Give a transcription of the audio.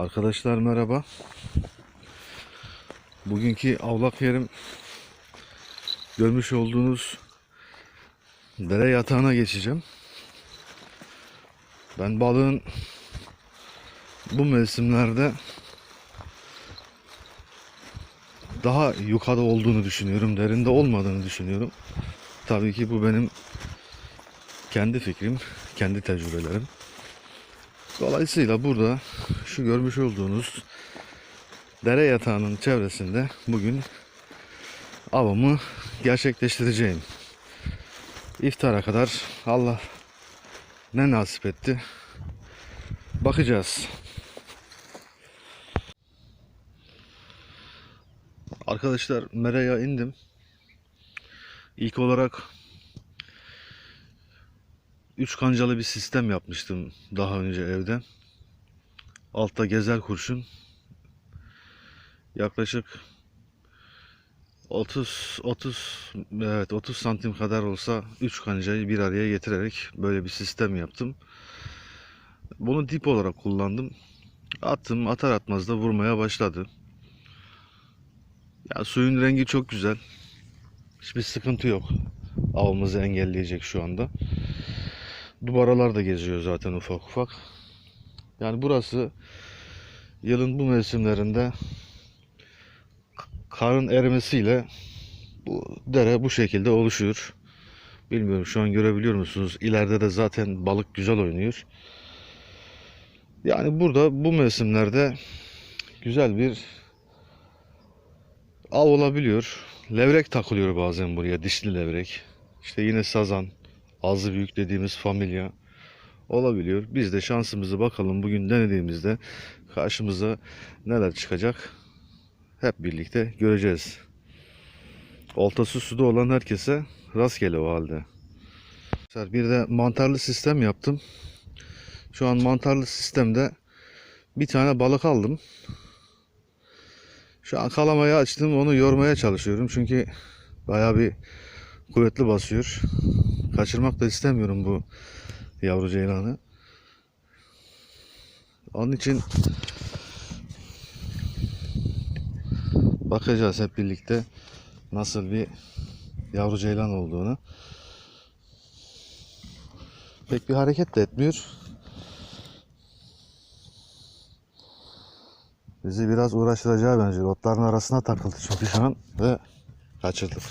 Arkadaşlar merhaba. Bugünkü avlak yerim görmüş olduğunuz dere yatağına geçeceğim. Ben balığın bu mevsimlerde daha yukarıda olduğunu düşünüyorum. Derinde olmadığını düşünüyorum. Tabii ki bu benim kendi fikrim, kendi tecrübelerim. Dolayısıyla burada şu görmüş olduğunuz dere yatağının çevresinde bugün avımı gerçekleştireceğim. İftara kadar Allah ne nasip etti. Bakacağız. Arkadaşlar Mera'ya indim. İlk olarak Üç kancalı bir sistem yapmıştım daha önce evde. Altta gezer kurşun. Yaklaşık 30 30 evet 30 santim kadar olsa 3 kancayı bir araya getirerek böyle bir sistem yaptım. Bunu dip olarak kullandım. Attım atar atmaz da vurmaya başladı. Ya suyun rengi çok güzel. Hiçbir sıkıntı yok. Avımızı engelleyecek şu anda. Dubaralar da geziyor zaten ufak ufak. Yani burası yılın bu mevsimlerinde karın erimesiyle bu dere bu şekilde oluşuyor. Bilmiyorum şu an görebiliyor musunuz? İleride de zaten balık güzel oynuyor. Yani burada bu mevsimlerde güzel bir av olabiliyor. Levrek takılıyor bazen buraya. Dişli levrek. İşte yine sazan. Azı büyük dediğimiz familya olabiliyor. Biz de şansımızı bakalım bugün denediğimizde karşımıza neler çıkacak hep birlikte göreceğiz. Oltası suda olan herkese rastgele o halde. Bir de mantarlı sistem yaptım. Şu an mantarlı sistemde bir tane balık aldım. Şu an kalamayı açtım onu yormaya çalışıyorum çünkü bayağı bir kuvvetli basıyor. Kaçırmak da istemiyorum bu yavru ceylanı. Onun için bakacağız hep birlikte nasıl bir yavru ceylan olduğunu. Pek bir hareket de etmiyor. Bizi biraz uğraştıracağı benziyor. Otların arasına takıldı çünkü şu an ve kaçırdık.